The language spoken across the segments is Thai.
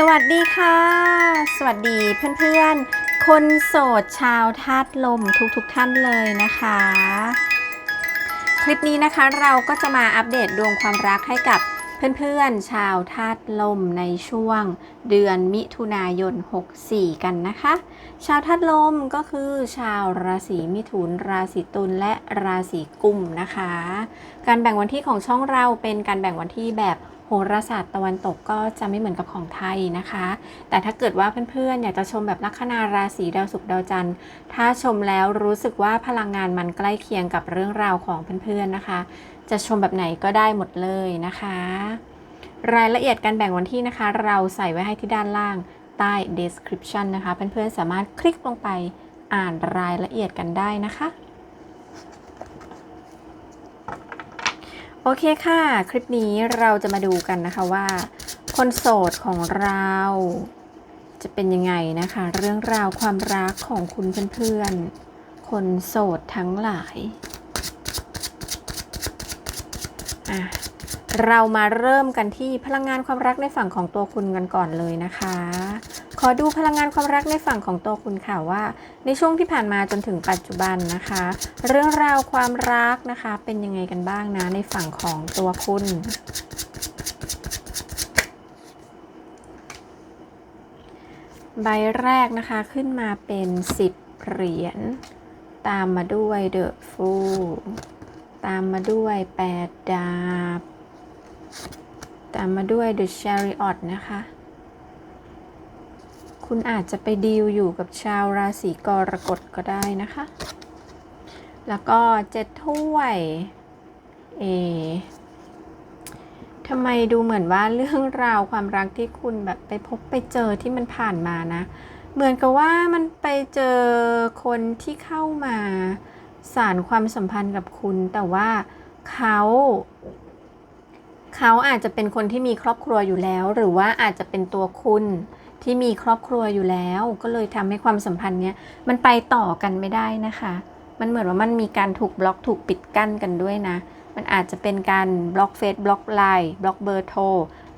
สวัสดีค่ะ สวัสดีเพื่อนๆ คนโสดชาวธาตุลมทุกๆทท่านเลยนะคะ คลิปนี้นะคะเราก็จะมาอัปเดตดวงความรักให้กับเพื่อนๆ ชาวธาตุลมในช่วงเดือนมิถุนายน 64 กันนะคะ ชาวธาตุลมก็คือชาวราศีมิถุน ราศีตุลและราศีกุมนะคะ การแบ่งวันที่ของช่องเราเป็นการแบ่งวันที่แบบ โหราศาสตร์ตะวันตกก็จะไม่เหมือนกับของไทยนะคะ แต่ถ้าเกิดว่าเพื่อนๆอยากจะชมแบบลัคนาราศีดาวศุกร์ดาวจันทร์ ถ้าชมแล้วรู้สึกว่าพลังงานมันใกล้เคียงกับเรื่องราวของเพื่อนๆนะคะ จะชมแบบไหนก็ได้หมดเลยนะคะ รายละเอียดการแบ่งวันที่นะคะ เราใส่ไว้ให้ที่ด้านล่างใต้ description นะคะ เพื่อนๆสามารถคลิกลงไปอ่านรายละเอียดกันได้นะคะ โอเคค่ะ คลิปนี้เราจะมาดูกันนะคะว่า คนโสดของเรา จะเป็นยังไงนะคะ เรื่องราวความรักของคุณเพื่อนๆ คนโสดทั้งหลายอะเรามาเริ่มกันที่พลังงานความรักในฝั่งของตัวคุณกันก่อนเลยนะคะ ขอดูพลังงานความรักในฝั่งของตัวคุณค่ะว่า ในช่วงที่ผ่านมาจนถึงปัจจุบันนะคะ เรื่องราวความรักนะคะเป็นยังไงกันบ้างนะในฝั่งของตัวคุณใบแรกนะคะขึ้นมาเป็น 10 เหรียญ ตามมาด้วยเดอะฟูตามมาด้วย 8 ดาบ ตามมาด้วย The Chariot นะคะ คุณอาจจะไปดีลอยู่กับชาวราศีกรกฎก็ได้นะคะ แล้วก็เจ็ดถ้วยเอทำไมดูเหมือนว่าเรื่องราวความรักที่คุณแบบไปพบไปเจอที่มันผ่านมานะ เหมือนกับว่ามันไปเจอคนที่เข้ามาสารความสัมพันธ์กับคุณ แต่ว่าเขาเขาอาจจะเป็นคนที่มีครอบครัวอยู่แล้ว หรือว่าอาจจะเป็นตัวคุณ ที่มีครอบครัวอยู่แล้ว ก็เลยทำให้ความสัมพันธ์เนี้ยมันไปต่อกันไม่ได้นะคะ มันเหมือนว่ามันมีการถูกบล็อกถูกปิดกั้นกันด้วยนะ มันอาจจะเป็นการบล็อกเฟซบล็อกไลน์บล็อกเบอร์โทร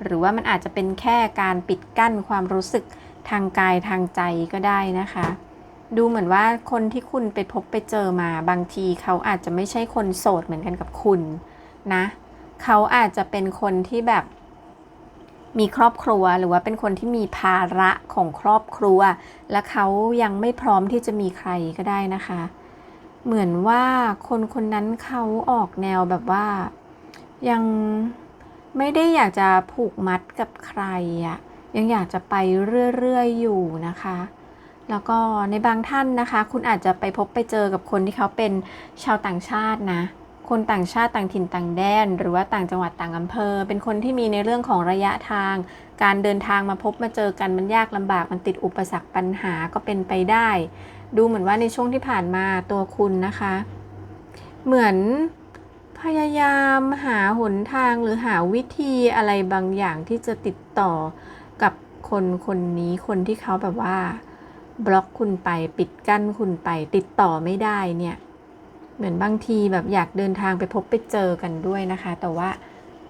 หรือว่ามันอาจจะเป็นแค่การปิดกั้นความรู้สึกทางกายทางใจก็ได้นะคะ ดูเหมือนว่าคนที่คุณไปพบไปเจอมาบางทีเขาอาจจะไม่ใช่คนโสดเหมือนกันกับคุณนะ เขาอาจจะเป็นคนที่แบบ มีครอบครัวหรือว่าเป็นคนที่มีภาระของครอบครัว และเขายังไม่พร้อมที่จะมีใครก็ได้นะคะ เหมือนว่าคนคนนั้นเขาออกแนวแบบว่า ยังไม่ได้อยากจะผูกมัดกับใครอะยังอยากจะไปเรื่อยๆอยู่นะคะ แล้วก็ในบางท่านนะคะ คุณอาจจะไปพบไปเจอกับคนที่เขาเป็นชาวต่างชาตินะ คนต่างชาติต่างถิ่นต่างแดน หรือว่าต่างจังหวัดต่างอำเภอ เป็นคนที่มีในเรื่องของระยะทาง การเดินทางมาพบมาเจอกันมันยากลำบากมันติดอุปสรรคปัญหาก็เป็นไปได้ ดูเหมือนว่าในช่วงที่ผ่านมาตัวคุณนะคะ เหมือนพยายามหาหนทางหรือหาวิธีอะไรบางอย่างที่จะติดต่อกับคนคนนี้คนที่เขาแบบว่า บล็อกคุณไปปิดกั้นคุณไปติดต่อไม่ได้เนี่ย เหมือนบางทีแบบอยากเดินทางไปพบไปเจอกันด้วยนะคะ แต่ว่า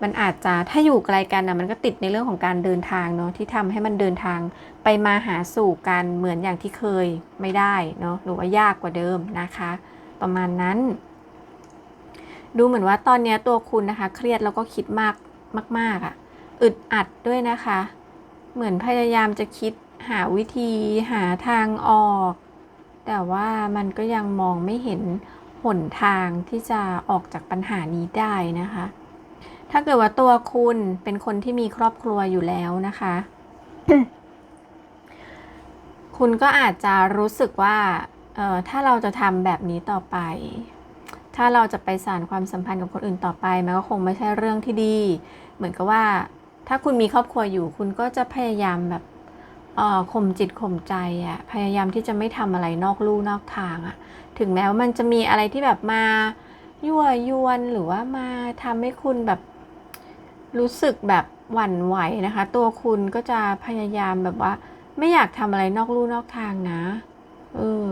มันอาจจะถ้าอยู่ไกลกันนะมันก็ติดในเรื่องของการเดินทางเนาะที่ทำให้มันเดินทางไปมาหาสู่กันเหมือนอย่างที่เคยไม่ได้เนาะหรือว่ายากกว่าเดิมนะคะ ประมาณนั้น ดูเหมือนว่าตอนนี้ตัวคุณนะคะ เครียดแล้วก็คิดมากมากๆอะ่ะอึดอัดด้วยนะคะ เหมือนพยายามจะคิดหาวิธีหาทางออก แต่ว่ามันก็ยังมองไม่เห็น หนทางที่จะออกจากปัญหานี้ได้นะคะ ถ้าเกิดว่าตัวคุณเป็นคนที่มีครอบครัวอยู่แล้วนะคะ คุณก็อาจจะรู้สึกว่าเออถ้าเราจะทำแบบนี้ต่อไป ถ้าเราจะไปสานความสัมพันธ์กับคนอื่นต่อไป มันก็คงไม่ใช่เรื่องที่ดี เหมือนกับว่า ถ้าคุณมีครอบครัวอยู่ คุณก็จะพยายามแบบเออข่มจิตข่มใจอะพยายามที่จะไม่ทำอะไรนอกลู่นอกทางอะ ถึงแม้ว่ามันจะมีอะไรที่แบบมายั่วยวนหรือว่ามาทำให้คุณแบบรู้สึกแบบหวั่นไหวนะคะ ตัวคุณก็จะพยายามแบบว่า ไม่อยากทำอะไรนอกลู่นอกทางนะ เออ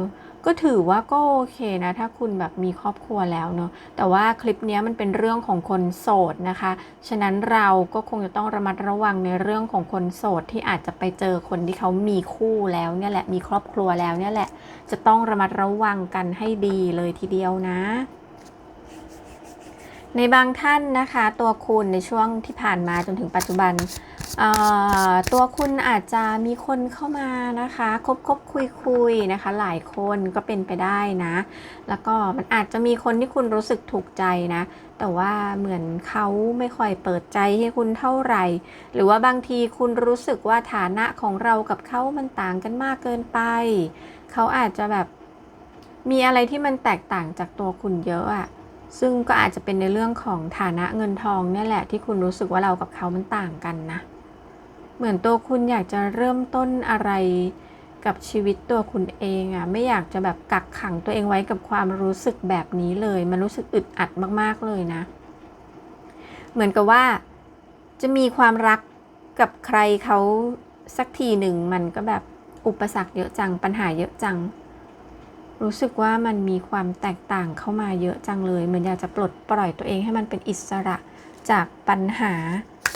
ก็ถือว่าก็โอเคนะ ถ้าคุณแบบมีครอบครัวแล้วเนอะแต่ว่าคลิปนี้มันเป็นเรื่องของคนโสดนะคะ ฉะนั้นเราก็คงจะต้องระมัดระวังในเรื่องของคนโสดที่อาจจะไปเจอคนที่เขามีคู่แล้วเนี่ยแหละมีครอบครัวแล้วเนี่ยแหละ จะต้องระมัดระวังกันให้ดีเลยทีเดียวนะในบางท่านนะคะ ตัวคุณในช่วงที่ผ่านมาจนถึงปัจจุบัน ตัวคุณอาจจะมีคนเข้ามานะคะคบคบคุยคุยนะคะ หลายคนก็เป็นไปได้นะ แล้วก็มันอาจจะมีคนที่คุณรู้สึกถูกใจนะ แต่ว่าเหมือนเขาไม่ค่อยเปิดใจให้คุณเท่าไหร่ หรือว่าบางทีคุณรู้สึกว่าฐานะของเรากับเขามันต่างกันมากเกินไป เขาอาจจะแบบมีอะไรที่มันแตกต่างจากตัวคุณเยอะอะซึ่งก็อาจจะเป็นในเรื่องของฐานะเงินทองเนี่ยแหละที่คุณรู้สึกว่าเรากับเขามันต่างกันนะ เหมือนตัวคุณอยากจะเริ่มต้นอะไรกับชีวิตตัวคุณเองอะ่ะไม่อยากจะแบบกักขังตัวเองไว้กับความรู้สึกแบบนี้เลย มันรู้สึกอึดอัดมากๆเลยนะ เหมือนกับว่าจะมีความรักกับใครเขาสักทีหนึ่งมันก็แบบอุปสรรคเยอะจังปัญหาเยอะจัง รู้สึกว่ามันมีความแตกต่างเข้ามาเยอะจังเลยเหมือนอยากจะปลดปล่อยตัวเองให้มันเป็นอิสระจากปัญหา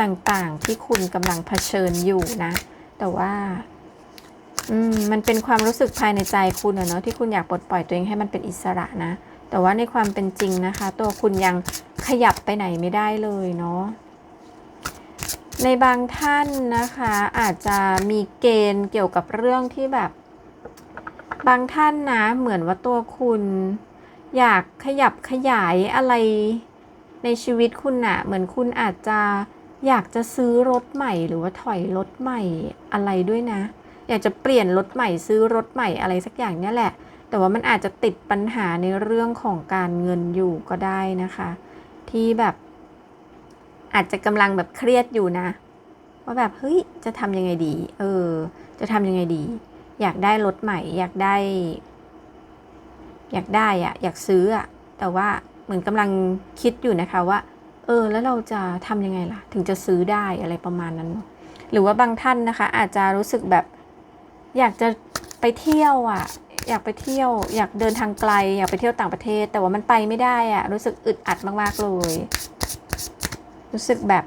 ต่างๆที่คุณกำลังเผชิญอยู่นะ แต่ว่าอืมมันเป็นความรู้สึกภายในใจคุณอะเนาะที่คุณอยากปลดปล่อยตัวเองให้มันเป็นอิสระนะ แต่ว่าในความเป็นจริงนะคะ ตัวคุณยังขยับไปไหนไม่ได้เลยเนาะในบางท่านนะคะอาจจะมีเกณฑ์เกี่ยวกับเรื่องที่แบบ บางท่านนะ เหมือนว่าตัวคุณ อยากขยับขยายอะไรในชีวิตคุณน่ะ เหมือนคุณอาจจะ อยากจะซื้อรถใหม่หรือว่าถอยรถใหม่อะไรด้วยนะ อยากจะเปลี่ยนรถใหม่ซื้อรถใหม่อะไรสักอย่างเนี่ยแหละ แต่ว่ามันอาจจะติดปัญหาในเรื่องของการเงินอยู่ก็ได้นะคะ ที่แบบอาจจะกำลังแบบเครียดอยู่นะ ว่าแบบเฮ้ยจะทำยังไงดี เออ จะทำยังไงดี อยากได้รถใหม่ อยากได้ อยากได้อะอยากซื้ออะแต่ว่าเหมือนกำลังคิดอยู่นะคะว่า เออแล้วเราจะทำยังไงล่ะ ถึงจะซื้อได้อะไรประมาณนั้น หรือว่าบางท่านนะคะ อาจจะรู้สึกแบบอยากจะไปเที่ยวอะ อยากไปเที่ยว อยากเดินทางไกล อยากไปเที่ยวต่างประเทศ แต่ว่ามันไปไม่ได้อะ รู้สึกอึดอัดมากๆเลย รู้สึกแบบ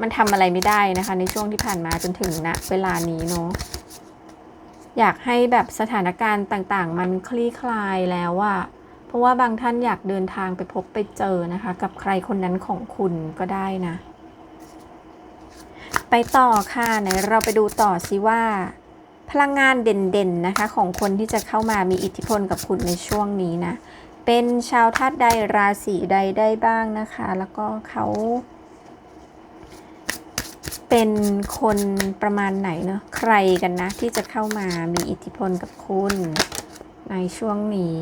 มันทำอะไรไม่ได้นะคะ ในช่วงที่ผ่านมาจนถึงณเวลานี้เนาะอยากให้แบบสถานการณ์ต่าง ๆ มันคลี่คลายแล้วอะ เพราะว่าบางท่านอยากเดินทางไปพบไปเจอนะคะ กับใครคนนั้นของคุณก็ได้นะ ไปต่อค่ะไหนเราไปดูต่อสิว่า พลังงานเด่นๆนะคะ ของคนที่จะเข้ามามีอิทธิพลกับคุณในช่วงนี้นะ เป็นชาวธาตุใดราศีใดได้บ้างนะคะ แล้วก็เขาเป็นคนประมาณไหนเนอะใครกันนะ ที่จะเข้ามามีอิทธิพลกับคุณ ในช่วงนี้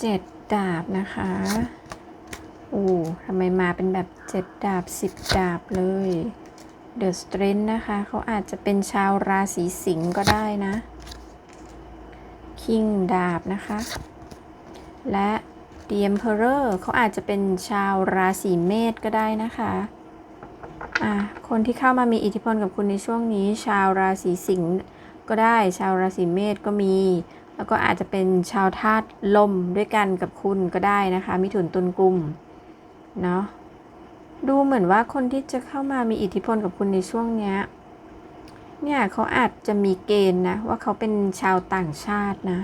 เจ็ดดาบนะคะโอ้ทำไมมาเป็นแบบเจ็ดดาบสิบดาบเลยเดอะสเตรนนะคะ เขาอาจจะเป็นชาวราศีสิงห์ก็ได้นะ คิงดาบนะคะ และ The Emperor เขาอาจจะเป็นชาวราศีเมษก็ได้นะคะอะคนที่เข้ามามีอิทธิพลกับคุณในช่วงนี้ ชาวราศีสิงห์ก็ได้ ชาวราศีเมษก็มี แล้วก็อาจจะเป็นชาวธาตุลมด้วยกันกับคุณก็ได้นะคะ มิถุนตุลกุมเนาะดูเหมือนว่าคนที่จะเข้ามามีอิทธิพลกับคุณในช่วงเนี้ยเนี่ยเขาอาจจะมีเกณฑ์นะว่าเขาเป็นชาวต่างชาตินะ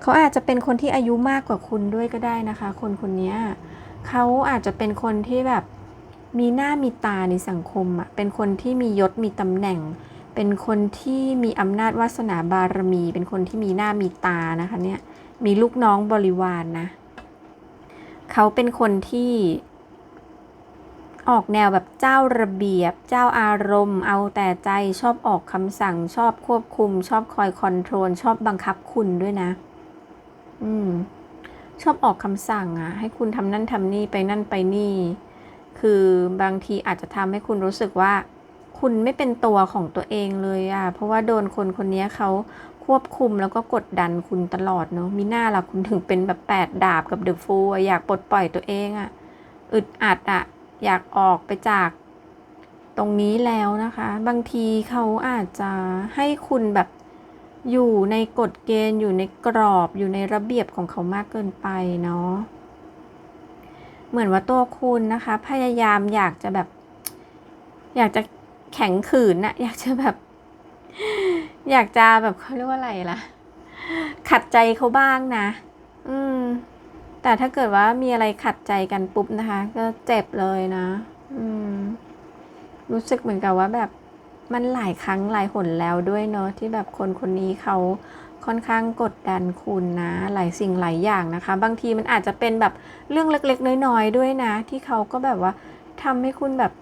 เขาอาจจะเป็นคนที่อายุมากกว่าคุณด้วยก็ได้นะคะ คนคนนี้เขาอาจจะเป็นคนที่แบบมีหน้ามีตาในสังคมอะเป็นคนที่มียศมีตำแหน่ง เป็นคนที่มีอำนาจวาสนาบารมี เป็นคนที่มีหน้ามีตานะคะเนี่ยมีลูกน้องบริวารนนะเขาเป็นคนที่ออกแนวแบบเจ้าระเบียบ เจ้าอารมณ์ เอาแต่ใจชอบออกคำสั่งชอบควบคุม ชอบคอยคอนโทรล ชอบบังคับคุณด้วยนะ อืม ชอบออกคำสั่งอะให้คุณทำนั่นทำนี่ไปนั่นไปนี่ คือบางทีอาจจะทำให้คุณรู้สึกว่า คุณไม่เป็นตัวของตัวเองเลยอะ เพราะว่าโดนคนคนนี้เขาควบคุมแล้วก็กดดันคุณตลอดเนาะมีหน้าล่ะคุณถึงเป็นแบบแปดดาบกับเดอะฟูอยากปลดปล่อยตัวเองอะอึดอัดอะ อยากออกไปจากตรงนี้แล้วนะคะ บางทีเขาอาจจะให้คุณแบบอยู่ในกฎเกณฑ์ อยู่ในกรอบอยู่ในระเบียบของเขามากเกินไปเนาะเหมือนว่าตัวคุณนะคะ พยายามอยากจะแบบ อยากจะ แข็งขืนนะอยากจะแบบ อยากจะแบบเขาเรียกว่าอะไรล่ะ ขัดใจเขาบ้างนะ อืม แต่ถ้าเกิดว่ามีอะไรขัดใจกันปุ๊บนะคะ ก็เจ็บเลยนะ อืม รู้สึกเหมือนกับว่าแบบมันหลายครั้งหลายหนแล้วด้วยเนาะที่แบบคนคนนี้เขาค่อนข้างกดดันคุณนะ หลายสิ่งหลายอย่างนะคะ บางทีมันอาจจะเป็นแบบเรื่องเล็ก ๆ น้อยๆด้วยนะ ที่เขาก็แบบว่าทำให้คุณแบบ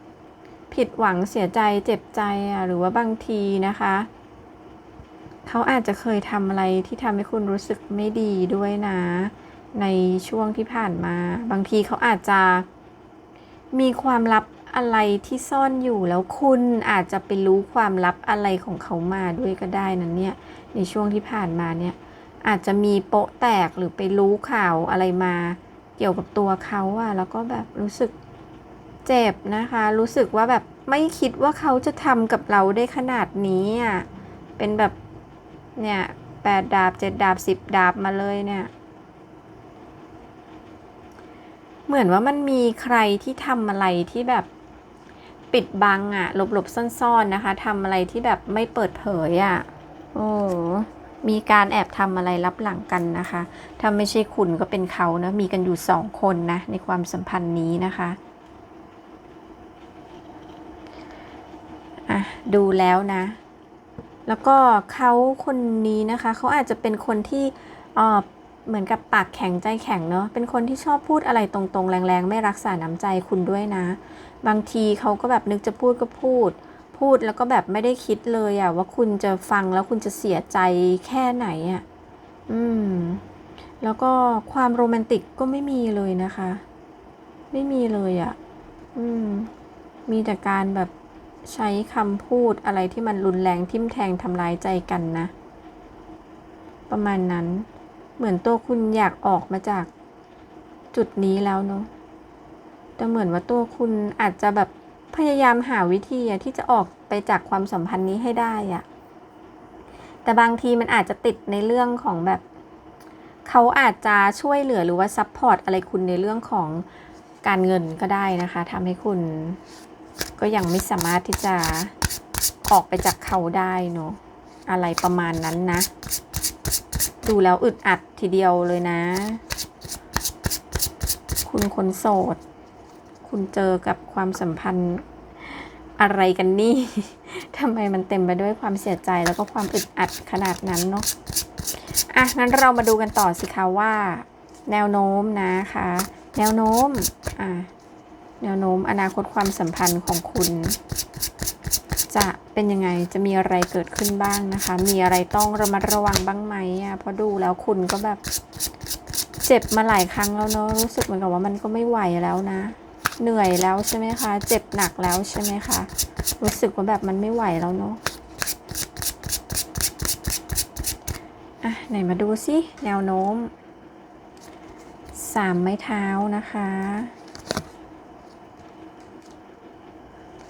ผิดหวังเสียใจเจ็บใจอะหรือว่าบางทีนะคะ เขาอาจจะเคยทำอะไรที่ทำให้คุณรู้สึกไม่ดีด้วยนะ ในช่วงที่ผ่านมา บางทีเขาอาจจะมีความลับอะไรที่ซ่อนอยู่แล้วคุณอาจจะไปรู้ความลับอะไรของเขามาด้วยก็ได้นั้นเนี่ย ในช่วงที่ผ่านมาเนี่ย อาจจะมีโปะแตกหรือไปรู้ข่าวอะไรมา เกี่ยวกับตัวเขาอะแล้วก็แบบรู้สึก เจ็บนะคะ รู้สึกว่าแบบไม่คิดว่าเขาจะทำกับเราได้ขนาดนี้อะเป็นแบบเนี่ยแปดดาบเจ็ดดาบสิบดาบมาเลยเนี่ย เหมือนว่ามันมีใครที่ทำอะไรที่แบบปิดบังอะหลบหลบซ่อนๆนะคะทำอะไรที่แบบไม่เปิดเผยอะโอ้มีการแอบทำอะไรลับหลังกันนะคะ ถ้าไม่ใช่คุณก็เป็นเขานะ มีกันอยู่สองคนนะ ในความสัมพันธ์นี้นะคะ อะดูแล้วนะ แล้วก็เขาคนนี้นะคะเขาอาจจะเป็นคนที่เออเหมือนกับปากแข็งใจแข็งเนาะ เป็นคนที่ชอบพูดอะไรตรงๆ แรงๆ ไม่รักษาน้ำใจคุณด้วยนะ บางทีเขาก็แบบนึกจะพูดก็พูด พูดแล้วก็แบบไม่ได้คิดเลยอะว่าคุณจะฟังแล้วคุณจะเสียใจแค่ไหนอะอืม แล้วก็ความโรแมนติกก็ไม่มีเลยนะคะ ไม่มีเลยอะอืม มีแต่การแบบ ใช้คำพูดอะไรที่มันรุนแรงทิ่มแทงทำร้ายใจกันนะ ประมาณนั้น เหมือนตัวคุณอยากออกมาจากจุดนี้แล้วเนาะแต่เหมือนว่าตัวคุณอาจจะแบบพยายามหาวิธีที่จะออกไปจากความสัมพันธ์นี้ให้ได้อะแต่บางทีมันอาจจะติดในเรื่องของแบบเขาอาจจะช่วยเหลือหรือว่าซัพพอร์ตอะไรคุณในเรื่องของการเงินก็ได้นะคะทำให้คุณ ก็ยังไม่สามารถที่จะออกไปจากเขาได้เนาะอะไรประมาณนั้นนะ ดูแล้วอึดอัดทีเดียวเลยนะ คุณคนโสด คุณเจอกับความสัมพันธ์อะไรกันนี่ทำไมมันเต็มไปด้วยความเสียใจแล้วก็ความอึดอัดขนาดนั้นเนาะอะงั้นเรามาดูกันต่อสิคะว่า แนวโน้มนะคะ แนวโน้มอะ แนวโน้มอนาคตความสัมพันธ์ของคุณ จะเป็นยังไงจะมีอะไรเกิดขึ้นบ้างนะคะ มีอะไรต้องระมัดระวังบ้างไหมอะเพราะดูแล้วคุณก็แบบ เจ็บมาหลายครั้งแล้วเนาะรู้สึกเหมือนกับว่ามันก็ไม่ไหวแล้วนะ เหนื่อยแล้วใช่ไหมคะ เจ็บหนักแล้วใช่ไหมคะรู้สึกว่าแบบมันไม่ไหวแล้วเนาะอะไหนมาดูสิแนวโน้มสามไม้เท้านะคะ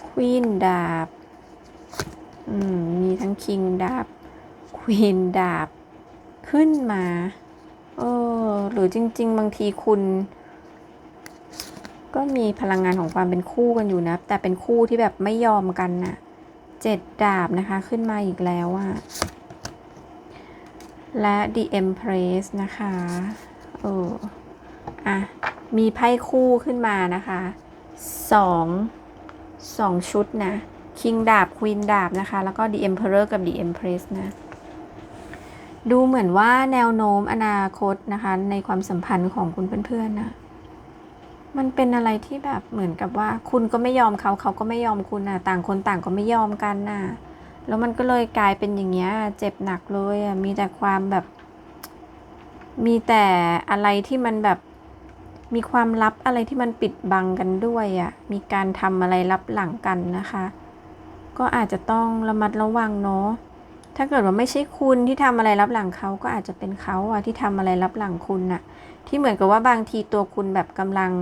ควีนดาบมมีทั้งคิงดาบควีนดาบ ขึ้นมา เออ หรือจริง ๆ บางทีคุณ ก็มีพลังงานของความเป็นคู่กันอยู่นะ แต่เป็นคู่ที่แบบไม่ยอมกันน่ะเจ็ดดาบนะคะ ขึ้นมาอีกแล้วอะและ The Empress นะคะ เออ อะ มีไพ่คู่ขึ้นมานะคะสอง สองชุดนะคิงดาบควีนดาบนะคะ แล้วก็ The Emperor กับ The Empress นะดูเหมือนว่าแนวโน้มอนาคตนะคะ ในความสัมพันธ์ของคุณเพื่อนๆนะมันเป็นอะไรที่แบบเหมือนกับว่า คุณก็ไม่ยอมเขาเขาก็ไม่ยอมคุณนะต่างคนต่างก็ไม่ยอมกันนะแล้วมันก็เลยกลายเป็นอย่างเงี้ยเจ็บหนักเลยอะมีแต่ความแบบ มีแต่อะไรที่มันแบบ มีความลับอะไรที่มันปิดบังกันด้วยอะ มีการทำอะไรลับหลังกันนะคะ ก็อาจจะต้องระมัดระวังเนาะ ถ้าเกิดว่าไม่ใช่คุณที่ทำอะไรลับหลังเขาก็อาจจะเป็นเขาอะที่ทำอะไรลับหลังคุณน่ะ ที่เหมือนกับว่าบางทีตัวคุณแบบกำลัง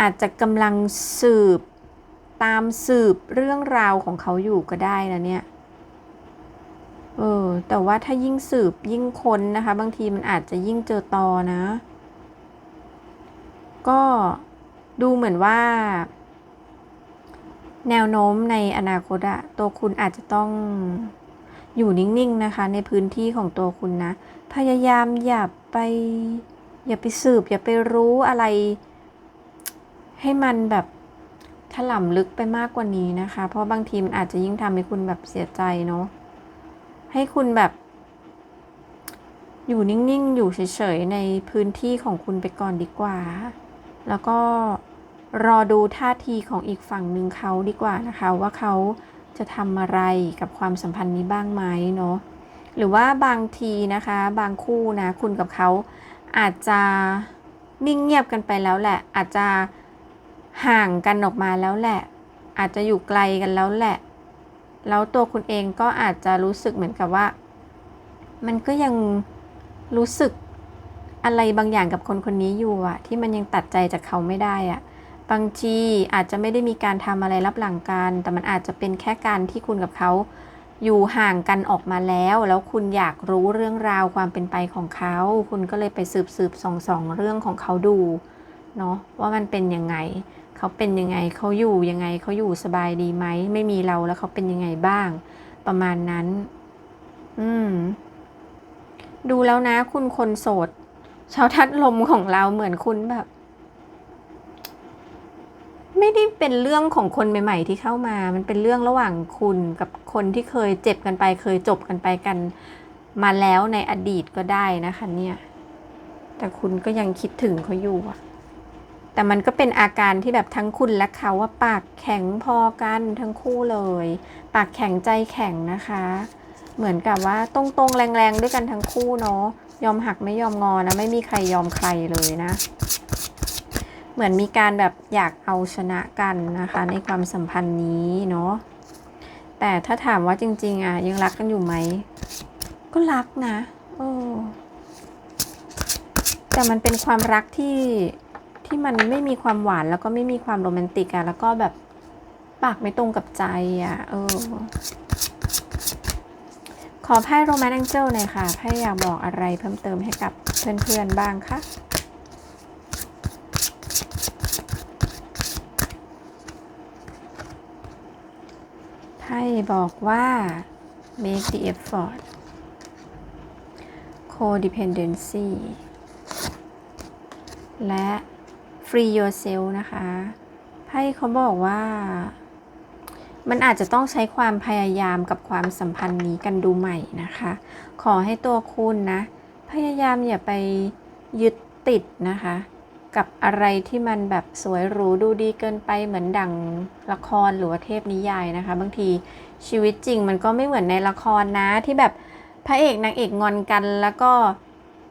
อาจจะกำลังสืบ ตามสืบเรื่องราวของเขาอยู่ก็ได้นะเนี่ยเออแต่ว่าถ้ายิ่งสืบยิ่งค้นนะคะ บางทีมันอาจจะยิ่งเจอตอนะ ก็ดูเหมือนว่า แนวโน้มในอนาคตอะตัวคุณอาจจะต้องอยู่นิ่งๆนะคะ ในพื้นที่ของตัวคุณนะ พยายามอย่าไป อย่าไปสืบ อย่าไปรู้อะไร ให้มันแบบถล่ำลึกไปมากกว่านี้นะคะ เพราะบางทีมันอาจจะยิ่งทำให้คุณแบบเสียใจเนาะให้คุณแบบ อยู่นิ่งๆ อยู่เฉยๆ ในพื้นที่ของคุณไปก่อนดีกว่า แล้วก็รอดูท่าทีของอีกฝั่งหนึ่งเขาดีกว่านะคะ ว่าเขาจะทำอะไรกับความสัมพันธ์นี้บ้างไหมเนาะหรือว่าบางทีนะคะ บางคู่นะคุณกับเขาอาจจะนิ่งเงียบกันไปแล้วแหละ อาจจะห่างกันออกมาแล้วแหละ อาจจะอยู่ไกลกันแล้วแหละ แล้วตัวคุณเองก็อาจจะรู้สึกเหมือนกับว่า มันก็ยังรู้สึก อะไรบางอย่างกับคนคนนี้อยู่อะที่มันยังตัดใจจากเขาไม่ได้อะบางทีอาจจะไม่ได้มีการทำอะไรรับหลังกัน แต่มันอาจจะเป็นแค่การที่คุณกับเขาอยู่ห่างกันออกมาแล้ว แล้วคุณอยากรู้เรื่องราวความเป็นไปของเขา คุณก็เลยไปสืบสืบสองสองเรื่องของเขาดูเนาะว่ามันเป็นยังไง เขาเป็นยังไงเขาอยู่ยังไงเขาอยู่สบายดีไหมไม่มีเราแล้วเขาเป็นยังไงบ้าง ประมาณนั้น อืม ดูแล้วนะ คุณคนโสด ชาวทัดลมของเราเหมือนคุณแบบ ไม่ได้เป็นเรื่องของคนใหม่ ๆ ที่เข้ามา มันเป็นเรื่องระหว่างคุณกับคนที่เคยเจ็บกันไป เคยจบกันไปกัน มาแล้วในอดีตก็ได้นะคะเนี่ย แต่คุณก็ยังคิดถึงเขาอยู่อะแต่มันก็เป็นอาการที่แบบทั้งคุณและเขาว่าปากแข็งพอกันทั้งคู่เลย ปากแข็งใจแข็งนะคะ เหมือนกับว่าตรงๆแรงๆด้วยกันทั้งคู่เนาะ ยอมหักไม่ยอมงอนะ ไม่มีใครยอมใครเลยนะ เหมือนมีการแบบอยากเอาชนะกันนะคะ ในความสัมพันธ์นี้เนาะแต่ถ้าถามว่าจริง ๆ อะ ยังรักกันอยู่ไหม ก็รักนะโอ้แต่มันเป็นความรักที่ที่มันไม่มีความหวานแล้วก็ไม่มีความโรแมนติกอะแล้วก็แบบปากไม่ตรงกับใจอะเออ อไพ่โรแมนต์แองเจิลหน่อยค่ะไพ่อยากบอกอะไรเพิ่มเติมให้กับเพื่อนๆบ้างคะไพ่บอกว่า make the effort codependency และ free yourself นะคะไพ่เขาบอกว่า มันอาจจะต้องใช้ความพยายามกับความสัมพันธ์นี้กันดูใหม่นะคะ ขอให้ตัวคุณนะ พยายามอย่าไปยึดติดนะคะ กับอะไรที่มันแบบสวยหรูดูดีเกินไปเหมือนดังละครหรือว่าเทพนิยายนะคะ บางทีชีวิตจริงมันก็ไม่เหมือนในละครนะที่แบบพระเอกนางเอกงอนกันแล้วก็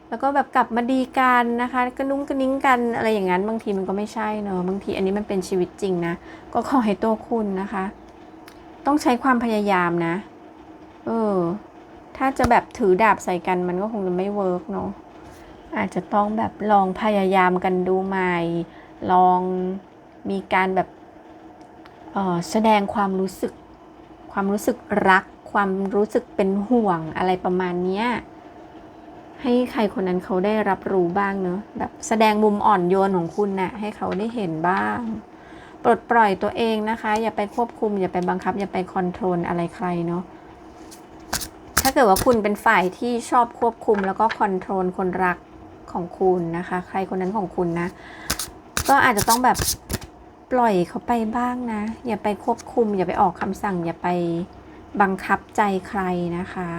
แล้วก็แบบกลับมาดีกันนะคะกระนุ้งกระนิ้งกันอะไรอย่างนั้น บางทีมันก็ไม่ใช่เนอะบางทีอันนี้มันเป็นชีวิตจริงนะ ก็ขอให้ตัวคุณนะคะ ต้องใช้ความพยายามนะ เออ ถ้าจะแบบถือดาบใส่กันมันก็คงจะไม่เวิร์กเนาะ อาจจะต้องแบบลองพยายามกันดูใหม่ ลองมีการแบบออแสดงความรู้สึก ความรู้สึกรัก ความรู้สึกเป็นห่วงอะไรประมาณเนี้ย ให้ใครคนนั้นเขาได้รับรู้บ้างเนอะแบบแสดงมุมอ่อนโยนของคุณนะ่ะให้เขาได้เห็นบ้าง ปลดปล่อยตัวเองนะคะ อย่าไปควบคุม อย่าไปบังคับ อย่าไปคอนโทรลอะไรใครเนาะถ้าเกิดว่าคุณเป็นฝ่ายที่ชอบควบคุมแล้วก็คอนโทรลคนรักของคุณนะคะ ใครคนนั้นของคุณนะ ก็อาจจะต้องแบบปล่อยเขาไปบ้างนะ อย่าไปควบคุม อย่าไปออกคำสั่ง อย่าไปบังคับใจใครนะคะ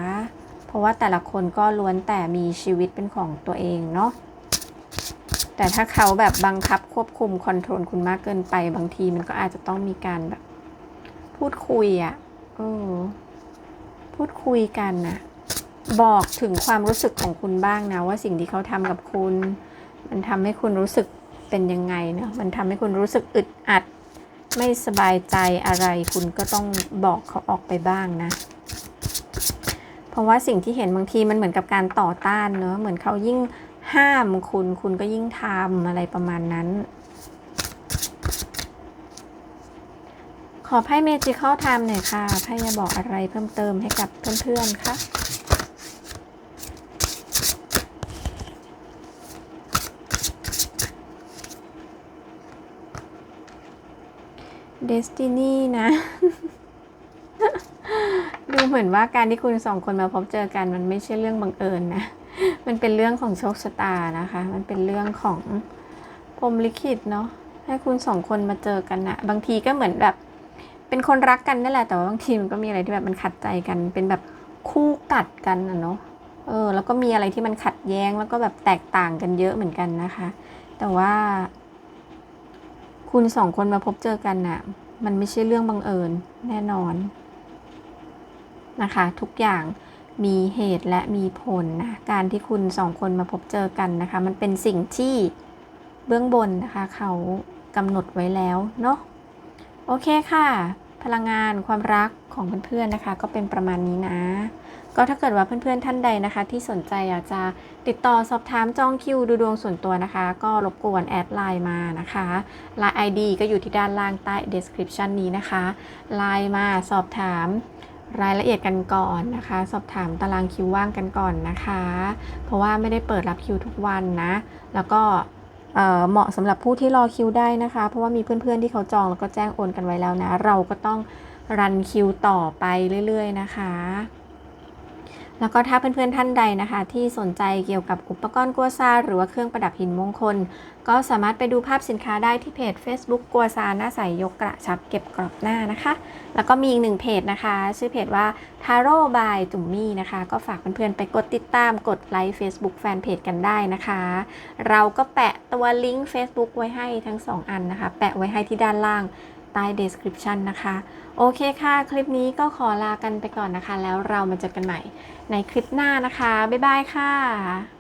เพราะว่าแต่ละคนก็ล้วนแต่มีชีวิตเป็นของตัวเองเนาะ แต่ถ้าเขาแบบบังคับควบคุมคอนโทรลคุณมากเกินไป บางทีมันก็อาจจะต้องมีการแบบ พูดคุยอะ่ะเออพูดคุยกันนะบอกถึงความรู้สึกของคุณบ้างนะ ว่าสิ่งที่เขาทำกับคุณ มันทำให้คุณรู้สึกเป็นยังไงเนาะมันทำให้คุณรู้สึกอึดอัด ไม่สบายใจอะไร คุณก็ต้องบอกเขาออกไปบ้างนะ เพราะว่าสิ่งที่เห็นบางทีมันเหมือนกับการต่อต้านเนอะเหมือนเขายิ่ง ห้ามคุณคุณก็ยิ่งทำอะไรประมาณนั้น ขอไพ่ Magical Time หน่อยค่ะไพ่จะบอกอะไรเพิ่มเติมให้กับเพื่อนๆคะ Destiny นะ ดูเหมือนว่าการที่คุณสองคนมาพบเจอกันมันไม่ใช่เรื่องบังเอิญนะ มันเป็นเรื่องของโชคชะตานะคะ มันเป็นเรื่องของพรมลิขิตเนาะ ให้คุณสองคนมาเจอกันนะบางทีก็เหมือนแบบ เป็นคนรักกันนั่นแหละ แต่ว่าบางทีมันก็มีอะไรที่แบบมันขัดใจกัน เป็นแบบคู่กัดกันนะเนาะ เออ แล้วก็มีอะไรที่มันขัดแย้ง แล้วก็แบบแตกต่างกันเยอะเหมือนกันนะคะ แต่ว่า คุณสองคนมาพบเจอกันน่ะ มันไม่ใช่เรื่องบังเอิญแน่นอนนะคะ ทุกอย่าง มีเหตุและมีผลนะการที่คุณสองคนมาพบเจอกันนะคะ มันเป็นสิ่งที่เบื้องบนนะคะ เขากำหนดไว้แล้วเนาะโอเคค่ะ พลังงานความรักของเพื่อนๆนะคะ ก็เป็นประมาณนี้นะ ก็ถ้าเกิดว่าเพื่อนๆท่านใดนะคะ ที่สนใจอยากจะติดต่อสอบถามจองคิวดูดวงส่วนตัวนะคะ ก็รบกวนแอดไลน์มานะคะไลน์ ID ก็อยู่ที่ด้านล่างใต้ description นี้นะคะไลน์มาสอบถาม รายละเอียดกันก่อนนะคะ สอบถามตารางคิวว่างกันก่อนนะคะ เพราะว่าไม่ได้เปิดรับคิวทุกวันนะ แล้วก็เอ่อเหมาะสำหรับผู้ที่รอคิวได้นะคะ เพราะว่ามีเพื่อนๆที่เขาจองแล้วก็แจ้งโอนกันไว้แล้วนะ เราก็ต้องรันคิวต่อไปเรื่อยๆนะคะ แล้วก็ถ้าเพื่อนๆท่านใดนะคะ ที่สนใจเกี่ยวกับอุปกรณ์กัวซาหรือว่าเครื่องประดับหินมงคล ก็สามารถไปดูภาพสินค้าได้ที่เพจ Facebook กัวซาหน้าใสยกกระชับเก็บกรอบหน้านะคะ แล้วก็มีอีกหนึ่งเพจนะคะ ชื่อเพจว่า Taro by จุ่มมี่นะคะ ก็ฝากเพื่อนๆไปกดติดตามกดไลค์ Facebook แฟนเพจกันได้นะคะ เราก็แปะตัวลิงก์ Facebook ไว้ให้ทั้ง 2 อันนะคะ แปะไว้ให้ที่ด้านล่าง ใต้ description นะคะ โอเคค่ะ คลิปนี้ก็ขอลากันไปก่อนนะคะ แล้วเรามาเจอกันใหม่ในคลิปหน้านะคะ บ๊ายบายค่ะ